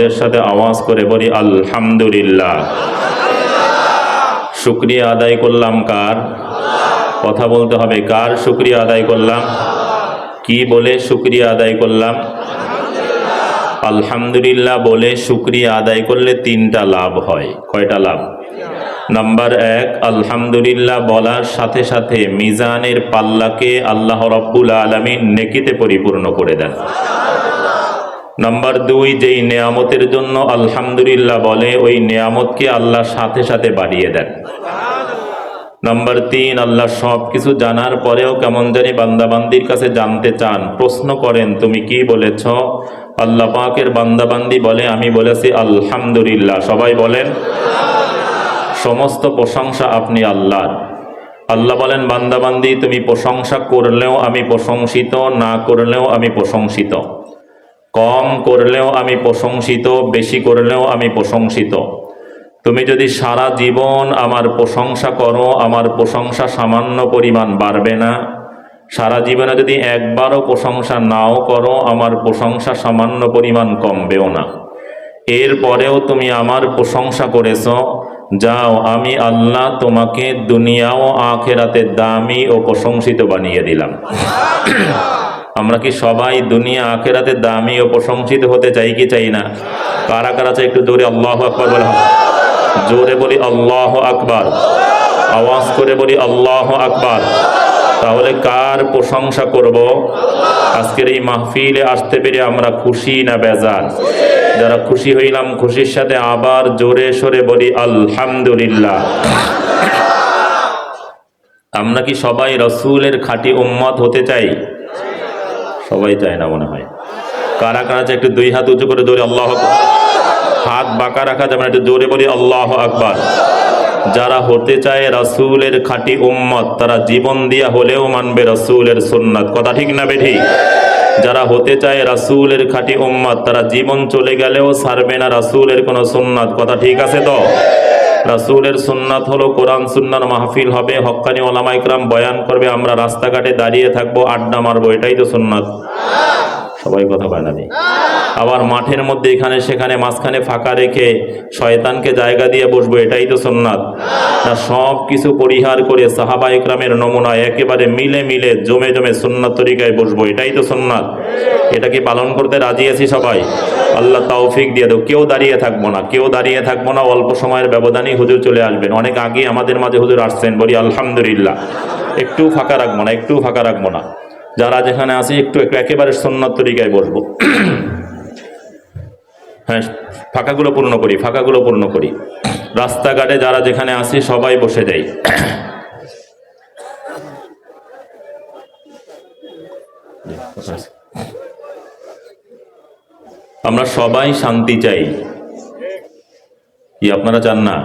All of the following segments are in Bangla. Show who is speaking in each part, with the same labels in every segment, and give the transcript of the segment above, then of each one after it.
Speaker 1: দরদের সাথে আওয়াজ করে বলি, আলহামদুলিল্লাহ। শুক্রিয়া আদায় করলাম কার? কথা বলতে হবে, কার শুক্রিয়া আদায় করলাম? কি বলে শুক্রিয়া আদায় করলাম? আলহামদুলিল্লাহ বলে শুক্রিয়া আদায় করলে তিনটা লাভ হয়। কয়টা লাভ? নাম্বার এক, আলহামদুলিল্লাহ বলার সাথে সাথে মিজানের পাল্লাকে আল্লাহ রব্বুল আলমিন নেকিতে পরিপূর্ণ করে দেন। নাম্বার দুই, যেই নেয়ামতের জন্য আলহামদুলিল্লাহ বলে, ওই নেয়ামতকে আল্লাহ সাথে সাথে বাড়িয়ে দেন। নাম্বার তিন, আল্লাহ সব কিছু জানার পরেও কেমন জানি বান্দাবান্দির কাছে জানতে চান। প্রশ্ন করেন, তুমি কি বলেছ? আল্লাহ পাকের বান্দাবান্দি বলে, আমি বলেছি আলহামদুলিল্লাহ। সবাই বলেন, সমস্ত প্রশংসা আপনি আল্লাহর। আল্লাহ বলেন, বান্দাবান্দি, তুমি প্রশংসা করলেও আমি প্রশংসিত, না করলেও আমি প্রশংসিত। কম করলেও আমি প্রশংসিত, বেশি করলেও আমি প্রশংসিত। তুমি যদি সারা জীবন আমার প্রশংসা করো, আমার প্রশংসা সামান্য পরিমাণ বাড়বে না। সারা জীবনে যদি একবারও প্রশংসা নাও করো, আমার প্রশংসা সামান্য পরিমাণ কমবেও না। এরপরেও তুমি আমার প্রশংসা করেছ, যাও, আমি আল্লাহ তোমাকে দুনিয়া ও আখেরাতে দামি ও প্রশংসিত বানিয়ে দিলাম। আমরা কি সবাই দুনিয়া আখেরাতে দামি ও প্রশংসিত হতে চাই কি চাই না? কারা কারা চাই একটু জোরে আল্লাহ আকবর বলে জোরে বলি আল্লাহ আকবার। আওয়াজ করে বলি আল্লাহ আকবার। তাহলে কার প্রশংসা করব? আজকের এই মাহফিলে আসতে পেরে আমরা খুশি না বেজার? যারা খুশি হইলাম, খুশির সাথে আবার জোরে সরে বলি আলহামদুলিল্লাহ। আমরা কি সবাই রসুলের খাঁটি উম্মত হতে চাই? সবাই চায় না মনে হয়। কারা কারা চায় একটু দুই হাত উঁচু করে জোরে আল্লাহ হাত বাঁকা রাখা যাবে না, একটু জোরে বলি, আল্লাহ আকবার। যারা হতে চায় রাসূলের খাঁটি উম্মত, তারা জীবন দিয়া হলেও মানবে রাসূলের সুন্নাত। কথা ঠিক না বেঠি? যারা হতে চায় রাসূলের খাঁটি উম্মত, তারা জীবন চলে গেলেও সারবে না রাসূলের কোনো সুন্নাত। কথা ঠিক আছে তো? রাসূলের সুন্নাত হলো কোরআন, সুন্নার মাহফিল হবে। হক্কানি ওলামা ইকরাম বয়ান করবে, আমরা রাস্তাঘাটে দাঁড়িয়ে থাকব, আড্ডা মারবো, এটাই তো সুন্নাত। সবাই কথা বলে না আবার মাঠের মধ্যে এখানে সেখানে মাঝখানে ফাঁকা রেখে শয়তানকে জায়গা দিয়ে বসবো, এটাই তো সোননাথ না, সব কিছু পরিহার করে সাহাবা ইকরামের নমুনা একেবারে মিলে মিলে, জমে জমে সুন্নাত তরিকায় বসবো, এটাই তো সোননাথ এটা কি পালন করতে রাজি আছি সবাই? আল্লাহ তৌফিক দিয়ে দেবো। কেউ দাঁড়িয়ে থাকব না, কেউ দাঁড়িয়ে থাকব না, অল্প সময়ের ব্যবধানেই হুজুর চলে আসবেন। অনেক আগে আমাদের মাঝে হুজুর আসছেন, বলি আলহামদুলিল্লাহ। একটু ফাঁকা রাখব না, একটু ফাঁকা রাখব না। যারা যেখানে আছি, একটু একটু একেবারে সন্ন্যত তরিকায় বসবো হ্যাঁ ফাঁকাগুলো পূর্ণ করি, ফাঁকাগুলো পূর্ণ করি। রাস্তাঘাটে যারা যেখানে আসি সবাই বসে যাই। আমরা সবাই শান্তি চাই। কি আপনারা চান না?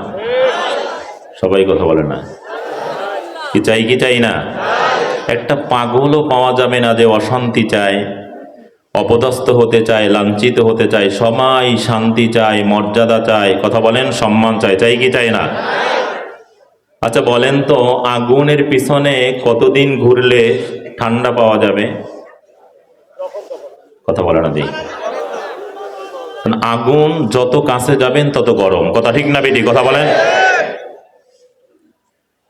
Speaker 1: সবাই কথা বলে না। কি চাই কি চাই না? একটা পাগলও পাওয়া যাবে না যে অশান্তি চায়, অপদস্থ হতে চায়, লাঞ্ছিত হতে চায়, সবাই শান্তি চায়, মর্যাদা চায়, কথা বলেন, সম্মান চায় চাই কি চায় না? আচ্ছা বলেন তো, আগুনের পিছনে কতদিন ঘুরলে ঠান্ডা পাওয়া যাবে? কথা বলে না দিই আগুন যত কাছে যাবেন তত গরম। কথা ঠিক না বেটি কথা বলেন।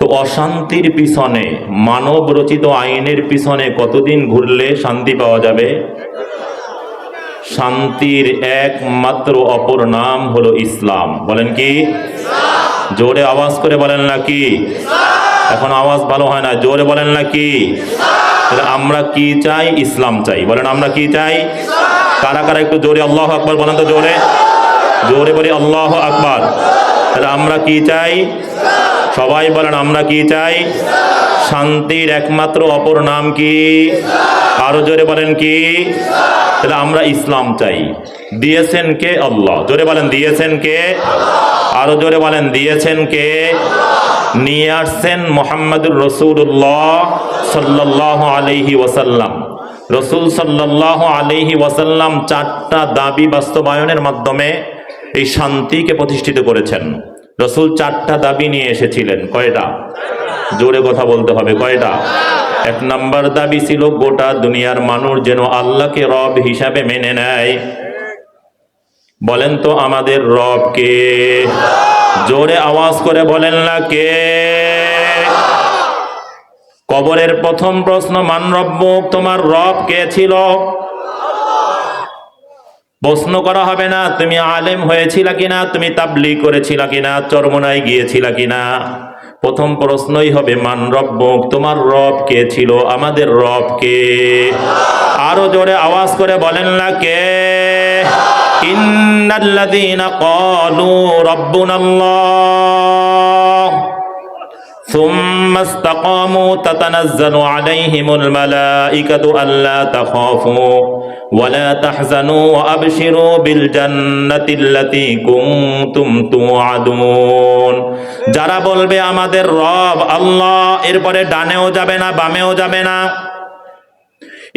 Speaker 1: তো অশান্তির পিছনে মানব রচিত আইনের পিছনে কতদিন ঘুরলে শান্তি পাওয়া যাবে? শান্তির একমাত্র অপর নাম হলো ইসলাম। বলেন কি? জোরে আওয়াজ করে বলেন না কি? এখন আওয়াজ ভালো হয় না জোরে বলেন না কি? আমরা কি চাই? ইসলাম চাই। বলেন আমরা কি চাই? কারা কারা একটু জোরে আল্লাহ আকবর বলেন তো জোরে? জোরে বলি আল্লাহ আকবর। তাহলে আমরা কি চাই? সবাই বলেন, আমরা কি চাই? শান্তির একমাত্র অপর নাম কি? আরও জোরে বলেন কি? তাহলে আমরা ইসলাম চাই। দিয়েছেন কে? আল্লাহ। জোরে বলেন, দিয়েছেন কে? আরও জোরে বলেন, দিয়েছেন কে? নিয়ে আসছেন মোহাম্মদুর রসুল্লাহ সাল্লাহ আলহি ওয়াসাল্লাম। রসুল সাল্লাহ আলহি ওয়াসাল্লাম চারটা দাবি বাস্তবায়নের মাধ্যমে এই শান্তিকে প্রতিষ্ঠিত করেছেন। রসুল চারটা দাবি নিয়ে এসেছিলেন, কয়টা? জোরে কথা বলতে হবে, কয়টা? এক নাম্বার দাবি ছিল, গোটা দুনিয়ার মানুষ যেন আল্লাহকে রব হিসাবে মেনে নেয়। বলেন তো আমাদের রব কে? জোরে আওয়াজ করে বলেন না কে? কবরের প্রথম প্রশ্ন, মান রব্বুক, তোমার রব কে ছিল? প্রশ্ন করা হবে না তুমি আলেম হয়েছিল কিনা তুমি তাবলি করেছিল কিনা চরমনায় গিয়েছিল কিনা প্রথম প্রশ্নই হবে মান রব্বুক তোমার রব কে ছিল আমাদের রব কে আরো জোরে আওয়াজ করে বলেন না কে ইন্নাল্লাযীনা ক্বালু রাব্বুনাল্লাহ ثم استقاموا تتنزل عليهم الملائكة ألا تخافوا ولا تحزنوا وأبشروا بالجنة التي كنتم توعدون যারা বলবে আমাদের রব আল্লাহ এরপরে ডানেও যাবে না বামেও যাবে না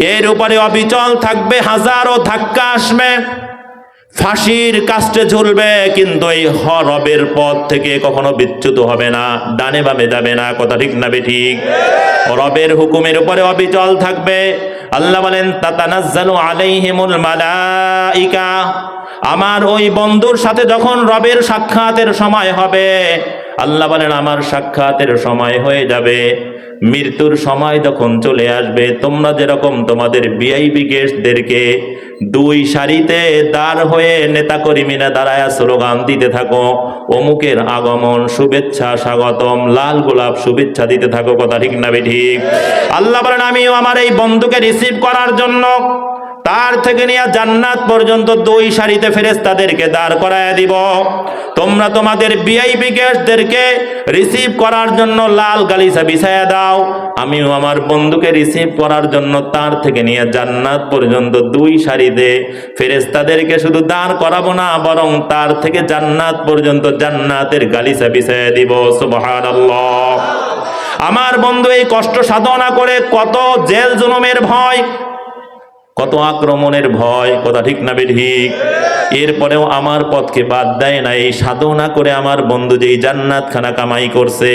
Speaker 1: এর উপরে অবিচল থাকবে হাজারো ধাক্কা আসবে ফাঁসির কাস্টে ঝুলবে কিন্তু এই হরবের পথ থেকে কখনো বিচ্যুত হবে না ডানে বামে যাবে না কথা ঠিক না বে ঠিক রবের হুকুমের উপরে অবিচল থাকবে আল্লাহ বলেন, তাতানাজ্জালু আলাইহিমুল মালাইকা। আমার ওই বন্ধুর সাথে যখন রবের সাক্ষাতের সময় হবে, আল্লাহ বলেন, আমার সাক্ষাতের সময় হয়ে যাবে। মৃত্যুর সময় যখন চলে আসবে, তোমরা যেরকম তোমাদের বিআইবি গেস্টদেরকে দুই সারিতে দাঁড় হয়ে নেতা কর্মীরা দাঁড়ায় স্লোগান দিতে থাকো, অমুকের আগমন, শুভেচ্ছা স্বাগতম, লাল গোলাপ শুভেচ্ছা দিতে থাকো, কথা ঠিক না ঠিক? আল্লাহ বলেন, আমিও আমার এই বন্ধুকে রিসিভ করার জন্য তার থেকে নিয়ে জান্নাত পর্যন্ত দুই সারিতে ফেরেস্তাদেরকে দাঁড় করায় দিব। তোমরা তোমাদের বিআইপি গেস্টদেরকে রিসিভ করার জন্য লাল গালিসা বিছায়া দাও। আমিও আমার বন্ধুকে রিসিভ করার জন্য তার থেকে নিয়ে জান্নাত পর্যন্ত দুই সারিতে ফেরেস্তাদেরকে শুধু দাঁড় করাবো না, বরং তার থেকে জান্নাত পর্যন্ত জান্নাতের গালিসা বিছায়া দিব। সুবহানাল্লাহ। আমার বন্ধু এই কষ্ট সাধনা করে কত জেল জুলুমের ভয় কত আক্রমণের ভয়, কথা ঠিক না ঠিক এরপরেও আমার পথকে বাদ দেয় না, এই সাধনা করে আমার বন্ধু যেই জান্নাত খানা কামাই করছে,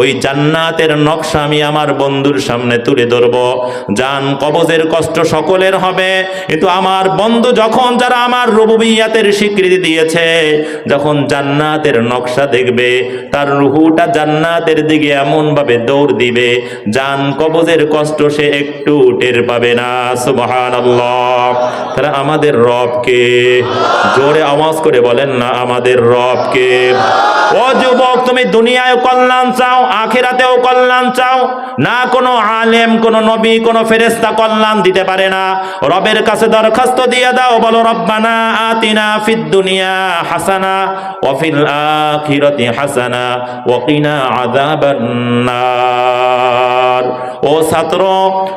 Speaker 1: ওই জান্নাতের নকশা আমি আমার বন্ধুর সামনে তুলে ধরব। জান কবজের কষ্ট সকলের হবে, কিন্তু আমার বন্ধু যখন যারা আমার রুবুবিয়াতের স্বীকৃতি দিয়েছে, যখন জান্নাতের নকশা দেখবে, তার রুহুটা জান্নাতের দিকে এমনভাবে দৌড় দিবে জান কবজের কষ্ট সে একটু টের পাবে না সুবহানাল্লাহ তাহলে আমাদের রবকে জোরে আওয়াজ করে বলেন, না, আমাদের রবকে। ও যুবক, তুমি দুনিয়ায় কল্যাণ চাও, আখেরাতেও কল্যাণ চাও। না, কোনো আলেম, কোনো নবী, কোনো ফেরেস্তা কল্যাণ দিতে পারে না। রবের কাছে দরখাস্ত দিয়ে দাও, বলো, রব্বানা আতিনা ফিদ দুনিয়া হাসানা, ওয়া ফিল আখিরাতি হাসানা, ওয়া কিনা আযাবান নার। ও ছাত্র,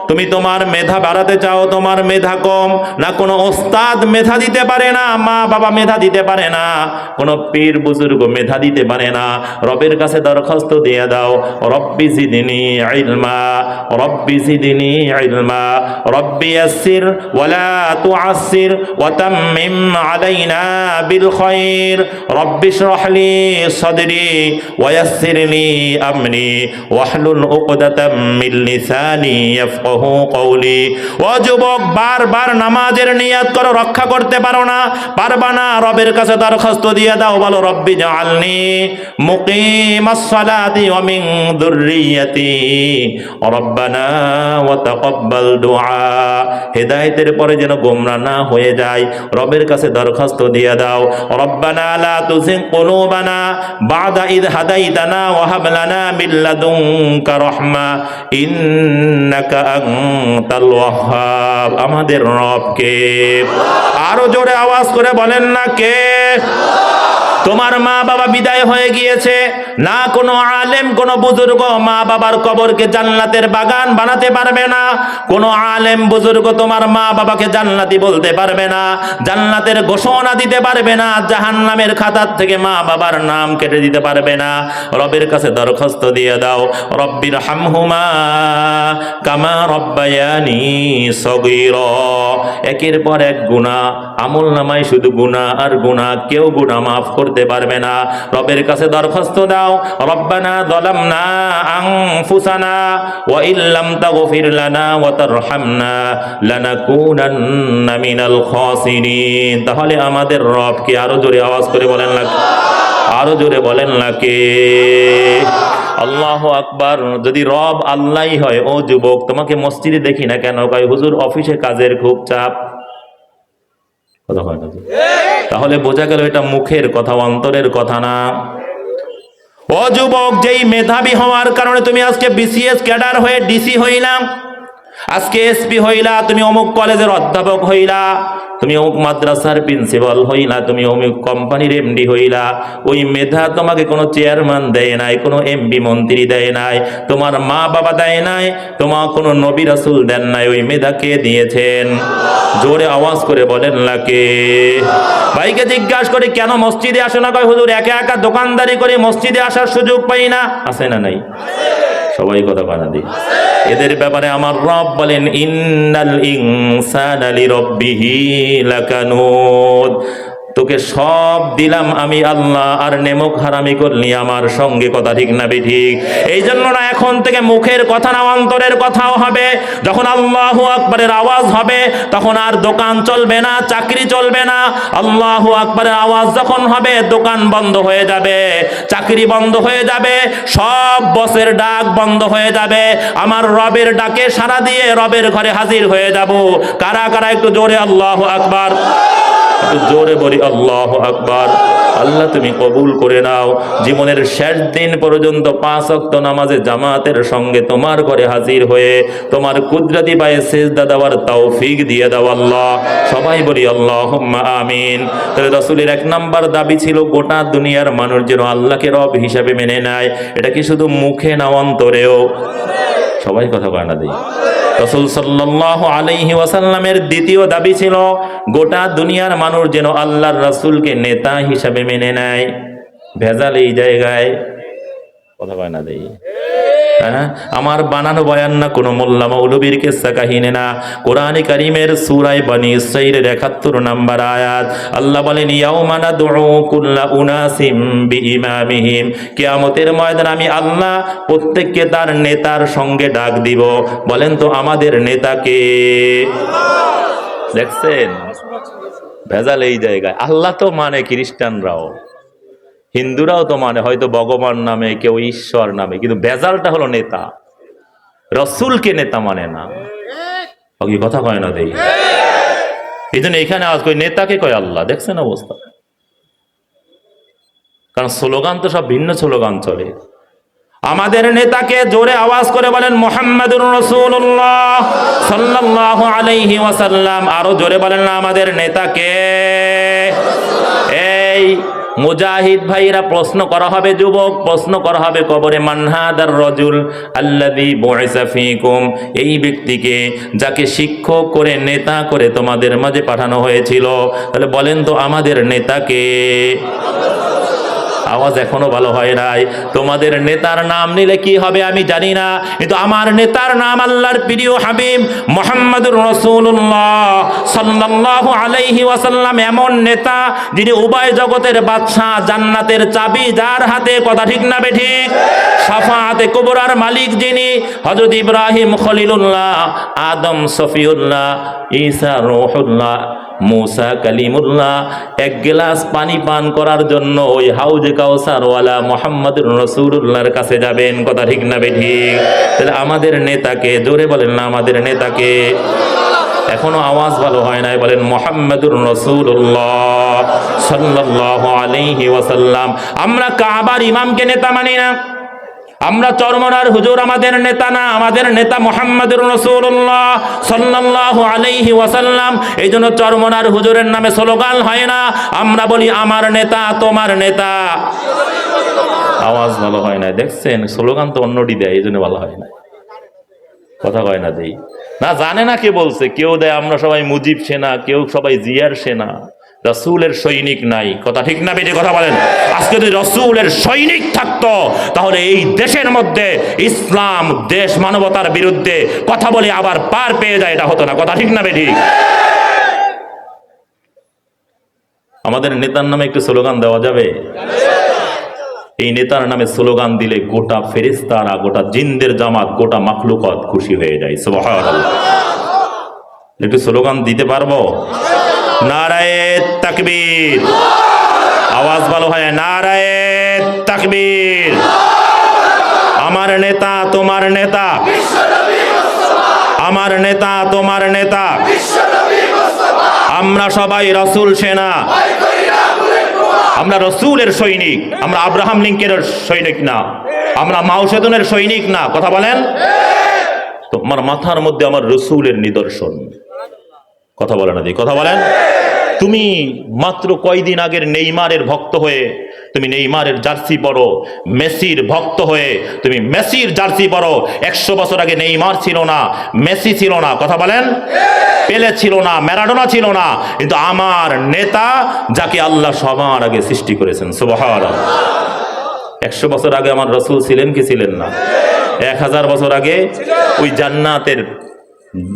Speaker 1: তুমি তোমার মেধা বাড়াতে চাও, তোমার মেধা কম। না, কোনো ওস্তাদ মেধা দিতে পারে না, মা বাবা মেধা দিতে পারে না। কোনো পীর বুজুর্গ মেধা দিতে পারে না। রবের কাছে দরখাস্ত দিয়ে দাও, রব্বি জিদিনি ইলমা, রব্বি জিদিনি ইলমা, রব্বি ইয়াসসির ওয়ালা তুআসসির ওয়া তাম্মিম আলাইনা বিল খায়র রব্বি ইশরাহ লি সাদরি ওয়া ইয়াসসির লি আমরি, ওয়াহলুল উকদাতাম মিন নামাজের নিয়াত করো, রক্ষা করতে পারো না। পারবা না, রবের কাছে দরখাস্ত দিয়ে দাও, বলো, রব্বি হেদায়েতের পরে যেন গোমরা না হয়ে যায়, রবের কাছে দরখাস্ত দিয়ে দাও। রব্বানা লা তুযিগ কুলুবানা বাদা ইদ হাদাইতানা ওয়া হাব লানা মিন লাদুনকা রাহমা। আমাদের রবকে আরও জোরে আওয়াজ করে বলেন না কে? তোমার মা বাবা বিদায় হয়ে গিয়েছে। না কোনো আলেম, কোনো বুজুর্গ মা বাবার কবরকে জান্নাতের বাগান বানাতে পারবে না। কোনো আলেম, বুজুর্গ তোমার মা বাবাকে জান্নাতি বলতে পারবে না। জান্নাতের ঘোষণা দিতে পারবে না। জাহান্নামের খাতার থেকে মা বাবার নাম কেটে দিতে পারবে না। রবের কাছে দরখাস্ত দিয়ে দাও। রব্বির হামহুমা কামা রব্বায়ানি সগীর। একের পর এক গুণা আমল নামায় শুধু গুণা আর গুণা কেউ গুণা মাফ করতে পারবে না। রবের কাছে দরখাস্ত দাও, রব্বানা যালামনা আনফুসানা, ওয়া ইল্লাম তাগফির লানা ওয়া তারহামনা লানাকুনান্না মিনাল খাসিরিন। তাহলে আমাদের রবকে আরও জোরে আওয়াজ করে বলেন না। আরও জোরে বলেন না কে? আল্লাহ আকবার। যদি রব আল্লাহই হয়, ও যুবক, তোমাকে মসজিদে দেখি না কেন? কয়, হুজুর, অফিসে কাজের খুব চাপ। তাহলে বোঝা গেল এটা মুখের কথা, অন্তরের কথা না। ও যুবক, যেই মেধাবী হওয়ার কারণে তুমি আজকে বিসিএস ক্যাডার হয়ে ডিসি হইলাম। আজকে এসপি হইলা, তুমি অমুক কলেজের অধ্যাপক হইলা, তুমি অমুক মাদ্রাসার প্রিন্সিপাল হইলা, তুমি অমুক কোম্পানির এমডি হইলা, ওই মেধা তোমাকে কোনো চেয়ারম্যান দেয় নাই, কোনো এমপি মন্ত্রী দেয় নাই, তোমার মা বাবা দেয় নাই তোমার কোনো নবী রাসূল দেন নাই, ওই মেধা কে দিয়েছেন? জোরে আওয়াজ করে বলেন, লাকে। ভাইকে জিজ্ঞাসা করে, কেন মসজিদে আসো না? কয়, হুজুর, একা একা দোকানদারি করে মসজিদে আসার সুযোগ পাই না? আছে না নাই। সবাই কথা বানা দি। এদের ব্যাপারে আমার রব বলেন ইন্নাল ইনসান আলী রব্বিহি লাকানুদ। তোকে সব দিলাম আমি আল্লাহ, আর নেমক হারামি করলি আমার সঙ্গে, কথা ঠিক না বে ঠিক। এই জন্য না এখন থেকে মুখের কথা না, অন্তরের কথাও হবে। যখন আল্লাহু আকবরের আওয়াজ হবে, তখন আর দোকান চলবে না, চাকরি চলবে না। আল্লাহু আকবরের আওয়াজ যখন হবে, দোকান বন্ধ হয়ে যাবে, চাকরি বন্ধ হয়ে যাবে, সব বসের ডাক বন্ধ হয়ে যাবে। আমার রবের ডাকে সারা দিয়ে রবের ঘরে হাজির হয়ে যাব। কারা কারা, একটু জোরে আল্লাহ আকবার। একটু জোরে বলি আল্লাহ আকবার। আল্লাহ, তুমি কবুল করে নাও। জীবনের শেষ দিন পর্যন্ত পাঁচ অক্ত নামাজে জামাতের সঙ্গে তোমার ঘরে হাজির হয়ে তোমার কুদরতি পায়ে সেজদা দেওয়ার তৌফিক দিয়ে দাও আল্লাহ। সবাই বলি আল্লাহ আমিন। তাহলে রসুলের এক নাম্বার দাবি ছিল, গোটা দুনিয়ার মানুষ যেন আল্লাহকে রব হিসাবে মেনে নেয়। এটা কি শুধু মুখে না, অন্তরেও? সবাই কথা কয় দিই। রসুল সাল্লাহ আলহি ওয়াসাল্লামের দ্বিতীয় দাবি ছিল, গোটা দুনিয়ার মানুষ যেন আল্লাহর রাসুলকে নেতা হিসাবে মেনে নেয়। ভেজাল এই জায়গায়। কথা কয় দেই। আমার বানানো বয়ান না, কোনো মোল্লা মৌলবীর কেসা কাহিনী না। কোরআনে কারিমের সুরাই বানি ইসরাইলের একাত্তর নাম্বার আয়াত। আল্লাহ বলেন ইয়াউমানা দুউ কুল্লা উনাসিম বিইমামিহিম। কিয়ামতের ময়দান আমি আল্লাহ প্রত্যেককে তার নেতার সঙ্গে ডাক দিব। বলেন তো, আমাদের নেতাকে দেখছেন? ভেজাল এই জায়গায়। আল্লাহ তো মানে খ্রিস্টানরাও। হিন্দুরাও তো মানে হয়তো ভগবান নামে কেউ ঈশ্বর নামে কিন্তু বেজালটা হলো নেতা। রসুলকে নেতা মানে না। কথা কয় না দেই? এই জন্য এখানে আজ কই নেতাকে কয় আল্লাহ দেখছেন অবস্থা? কারণ স্লোগান তো সব ভিন্ন স্লোগান চলে। আমাদের নেতাকে জোরে আওয়াজ করে বলেন মোহাম্মদুর রসুল্লাহ সাল্লাল্লাহু আলাইহি ওয়াসাল্লাম। আরও জোরে বলেন না আমাদের নেতাকে। মুজাহিদ ভাইরা প্রশ্ন করা হবে, যুবক, প্রশ্ন করা হবে কবরে মানহাদার রজুল আল্লাযী বুইসা ফীকুম। এই ব্যক্তিকে যাকে শিক্ষক করে, নেতা করে তোমাদের মাঝে পাঠানো হয়েছিল, তাহলে বলেন তো আমাদের নেতাকে। আওয়াজ এখনও ভালো হয় নাই। তোমাদের নেতার নাম নিলে কি হবে আমি জানি না, কিন্তু আমার নেতার নাম আল্লাহর প্রিয় হাবিব মোহাম্মদুর রসুল্লাহ সাল্লাল্লাহু আলাইহি ওয়াসাল্লাম। এমন নেতা যিনি উভয় জগতের বাদশাহ জান্নাতের চাবি যার হাতে, কথা ঠিক না বেঠিক সাফাতে কুবরার মালিক যিনি হযরত ইব্রাহিম খলিলুল্লাহ, আদম সফিউল্লাহ, ঈসা রূহুল্লাহ। মুসা কালিমুল্লাহ, এক গ্লাস পানি পান করার জন্য ওই হাউজে কাউসারওয়ালা মোহাম্মদ রসুল্লাহর কাছে যাবেন। কথা ঠিক না বেঠিক তাহলে আমাদের নেতাকে, জোরে বলেন না আমাদের নেতাকে। এখনও আওয়াজ ভালো হয় নাই, বলেন মোহাম্মদুর রসুল্লাহ সাল্লাহ আলাইহি ওয়াসাল্লাম। আমরা কাবার ইমামকে নেতা মানি না। আমরা চরমনার হুজুর, আমাদের নেতা না, আমাদের নেতা মোহাম্মদুর রসুল্লাহ আলাইহি ওয়াসাল্লাম। এই জন্য চরমনার হুজুরের নামে স্লোগান হয় না, আমরা বলি, আমার নেতা, তোমার নেতা। আওয়াজ ভালো হয় না, দেখছেন? স্লোগান তো অন্যটি দেয়, এই জন্য ভালো হয় না। কথা কয় না দেই। না, জানে না কে বলছে, কেউ দেয়, আমরা সবাই মুজিব সেনা, কেউ সবাই জিয়ার সেনা। রসুলের সৈনিক নাই। কথা ঠিক না বেটে কথা বলেন? আজকে যদি রসুলের সৈনিক থাকতো, তাহলে এই দেশের মধ্যে ইসলাম, দেশ মানবতার বিরুদ্ধে কথা বলে আবার পার পেয়ে যায়, এটা হতো না। কথা ঠিক না বেঠিক আমাদের নেতার নামে একটু স্লোগান দেওয়া যাবে? এই নেতার নামে স্লোগান দিলে গোটা ফেরেস্তারা গোটা জিন্দের জামাত, গোটা মাখলুকত খুশি হয়ে যায়। একটু স্লোগান দিতে পারব? তাকবীর। আওয়াজ ভালো হয়, নারায়ে তাকবীর। আমার নেতা, তোমার নেতা। আমার নেতা, তোমার নেতা। আমরা সবাই রসুল, সেনা। আমরা রসুলের সৈনিক, আমরা আব্রাহাম লিঙ্কের সৈনিক না। আমরা মাউসেদনের সৈনিক না, কথা বলেন? তোমার মাথার মধ্যে আমার রসুলের নিদর্শন। কথা বলেন না কথা বলেন। তুমি মাত্র কয়দিন আগের নেইমারের ভক্ত হয়ে, তুমি নেইমারের জার্সি পরো, মেসির ভক্ত হয়ে, তুমি মেসির জার্সি পরো, একশো বছর আগে নেইমার ছিল না, মেসি ছিল না, কথা বলেন। পেলে ছিল না, ম্যারাডোনা ছিল না, কিন্তু আমার নেতা যাকে আল্লাহ সবার আগে সৃষ্টি করেছেন সুবহান একশো বছর আগে আমার রসুল ছিলেন কি ছিলেন না? এক হাজার বছর আগে ওই জান্নাতের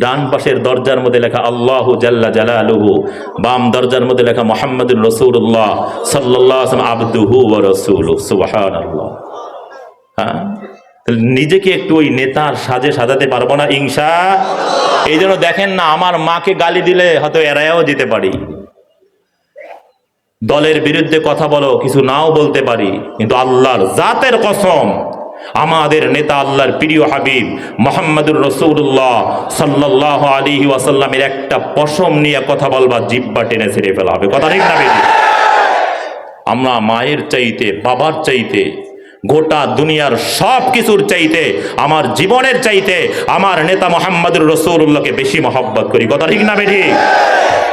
Speaker 1: ডান পাশের দরজার মধ্যে লেখা আল্লাহ জাল্লা জালালুহু, বাম দরজার মধ্যে লেখা মোহাম্মদুর রসুল্লাহ সাল্লাহ আব্দুহু রসুল আল্লাহ হ্যাঁ? নিজেকে একটু ওই নেতার সাজে সাজাতে পারব না ইংসা এই জন্য দেখেন না, আমার মাকে গালি দিলে হয়তো এড়াইও যেতে পারি। দলের বিরুদ্ধে কথা বলো, কিছু নাও বলতে পারি, কিন্তু আল্লাহর জাতের কসম আমাদের নেতা আল্লাহর প্রিয় হাবিব মোহাম্মদুর রসুল্লাহ সাল্লাহ আলী ওয়াসাল্লামের একটা পশম নিয়ে কথা বলবা, জিব্বা টেনে ছেড়ে ফেলা হবে। কথা ঠিক না আমরা মায়ের চাইতে, বাবার চাইতে, গোটা দুনিয়ার সব কিছুর চাইতে, আমার জীবনের চাইতে, আমার নেতা মোহাম্মদুর রসুল্লাহকে বেশি মহব্বত করি। কথা ঠিক না বেঠি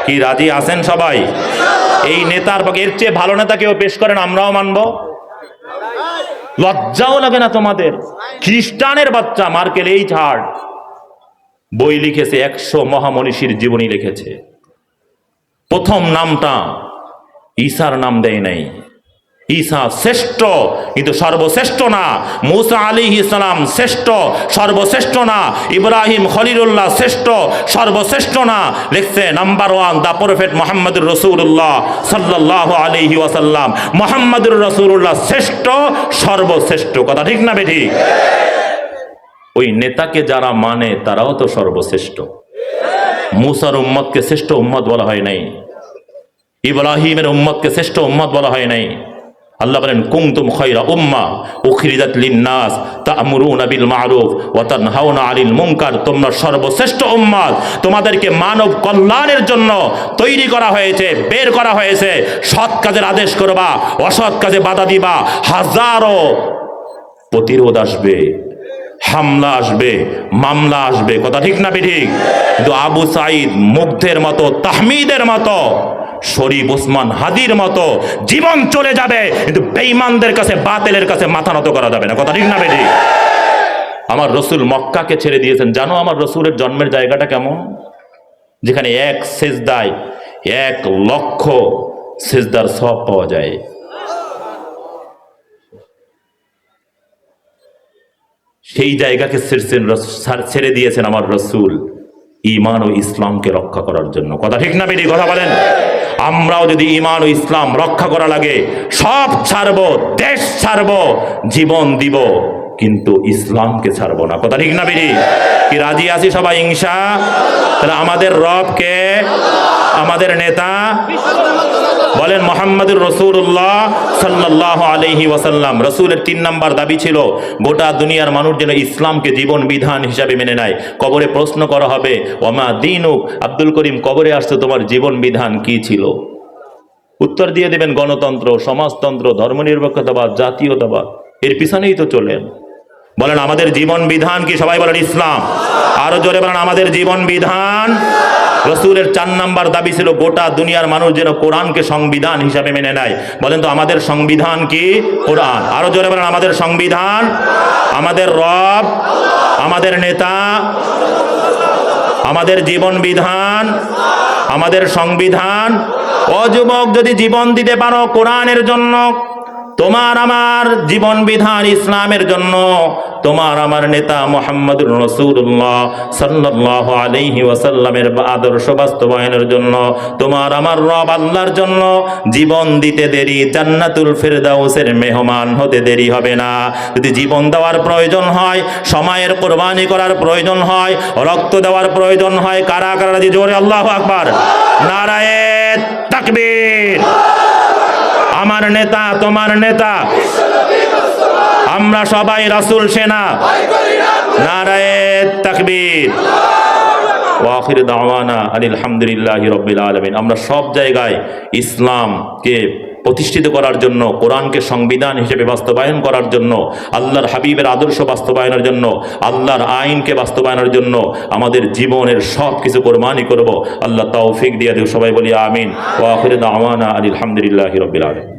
Speaker 1: কি রাজি আছেন সবাই? এই নেতার এর চেয়ে ভালো নেতা কেউ পেশ করেন আমরাও মানব। লজ্জাও লাগে না তোমাদের। খ্রিস্টানের বাচ্চা, মার্কেল এই ছাড় বই লিখেছে একশো মহামনীষীর জীবনী লিখেছে। প্রথম নামটা ঈশার নাম দেয় নাই। ঈসা শ্রেষ্ঠ, কিন্তু সর্বশ্রেষ্ঠ না। মুসা আলী ইসলাম শ্রেষ্ঠ, সর্বশ্রেষ্ঠ না। ইব্রাহিম খলিলুল্লাহ শ্রেষ্ঠ, সর্বশ্রেষ্ঠ না। লিখছে নাম্বার ওয়ান দা প্রফেট মোহাম্মদুর রসুল্লাহ সাল্লাহ আলহি ওয়াসাল্লাম। মোহাম্মদুর রসুল্লাহ শ্রেষ্ঠ, সর্বশ্রেষ্ঠ। কথা ঠিক না বেঠি ওই নেতাকে যারা মানে তারাও তো সর্বশ্রেষ্ঠ। মুসার উম্মতকে শ্রেষ্ঠ উম্মত বলা হয় নাই। ইব্রাহিমের উম্মদকে শ্রেষ্ঠ উম্মত বলা হয় নাই। আল্লাহ বলেন কুমতুম খয়রা উম্মা উখরিজাত লিন্নাস তা'মুরুনা বিল মারুফ ওয়া তানহাউনা আনিল মুনকার। তোমরা সর্বশ্রেষ্ঠ উম্মত তোমাদেরকে মানব কল্যাণের জন্য তৈরি করা হয়েছে, বের করা হয়েছে। সৎ কাজের আদেশ করবা, অসৎ কাজে বাধা দিবা। হাজারো প্রতিরোধ আসবে, হামলা আসবে, মামলা আসবে। কথা ঠিক না ঠিক? কিন্তু আবু সাইদ মুগ্ধের মতো, তাহমিদের মতো শরীফ ওসমান হাদির মতো জীবন চলে যাবে, কিন্তু বেঈমানদের কাছে, বাতেলের কাছে মাথা নত করা যাবে না। কথা ঠিক না বেঠিক আমার রসুল মক্কাকে ছেড়ে দিয়েছেন। জানো আমার রসুলের জন্মের জায়গাটা কেমন? যেখানে এক সেজদায় এক লক্ষ সেজদার সব পাওয়া যায়। সেই জায়গাকে ছেড়ে দিয়েছেন আমার রসুল। ইমান ও ইসলামকে রক্ষা করার জন্য। কথা ঠিক না বেরি কথা বলেন। আমরাও যদি ইমান ও ইসলাম রক্ষা করা লাগে, সব ছাড়বো, দেশ ছাড়বো, জীবন দিব, কিন্তু ইসলামকে ছাড়বো না। কথা ঠিক না বেরি? কি রাজি আছি সবাই ইংসা তাহলে আমাদের রবকে, আমাদের নেতা বলেন মোহাম্মদুর রসুল্লাহ সাল্লাহ আলহি ওয়াসাল্লাম। রসুলের তিন নাম্বার দাবি ছিল, গোটা দুনিয়ার মানুষ যেন ইসলামকে জীবন বিধান হিসাবে মেনে নেয়। কবরে প্রশ্ন করা হবে, ওমা দিনুক? আব্দুল করিম, কবরে আসতে তোমার জীবন বিধান কি ছিল? উত্তর দিয়ে দেবেন, গণতন্ত্র, সমাজতন্ত্র, ধর্মনিরপেক্ষতাবাদ, জাতীয়তাবাদ। এর পিছনেই তো চলেন। বলেন, আমাদের জীবন বিধান কি? সবাই বলেন, ইসলাম। আরও জোরে বলেন, আমাদের জীবন বিধান রসুলের চার নাম্বার দাবি ছিল গোটা দুনিয়ার মানুষ যেন কোরআনকে সংবিধান হিসাবে মেনে নেয়। বলেন তো, আমাদের সংবিধান কি? কোরআন। আরও জোরে বলেন, আমাদের সংবিধান? আমাদের রব, আমাদের নেতা, আমাদের জীবন বিধান, আমাদের সংবিধান। অযুবক যদি জীবন দিতে পারো কোরআনের জন্য তোমার আমার জীবন বিধান ইসলামের জন্য তোমার আমার নেতা মোহাম্মদ রসুল্লাহ সাল্লাহ আলহি ওয়াসাল্লামের আদর্শ বাস্তবায়নের জন্য, তোমার আমার রব আল্লাহর জন্য জীবন দিতে দেরি, জান্নাতুল ফেরদাউসের মেহমান হতে দেরি হবে না। যদি জীবন দেওয়ার প্রয়োজন হয়, সময়ের কোরবানি করার প্রয়োজন হয়, রক্ত দেওয়ার প্রয়োজন হয় কারা কারা জোরে আল্লাহ আকবার। নারায়ে তাকবীর। আমার নেতা, তোমার নেতা। আমরা সবাই রাসূল, সেনা। নারায়ে তাকবীর। ওয়াখির দাওয়ানা আনিল হামদুলিল্লাহি রব্বিল আলামিন। আমরা সব জায়গায় ইসলামকে প্রতিষ্ঠিত করার জন্য, কোরআনকে সংবিধান হিসেবে বাস্তবায়ন করার জন্য, আল্লাহর হাবিবের আদর্শ বাস্তবায়নের জন্য, আল্লাহর আইনকে বাস্তবায়নের জন্য আমাদের জীবনের সব কিছু কোরবানি করব। আল্লাহ তৌফিক দিয়ে দেব সবাই বলি আমিন। ওয়াখির দাওয়ানা আনিল হামদুলিল্লাহি রব্বিল আলামিন।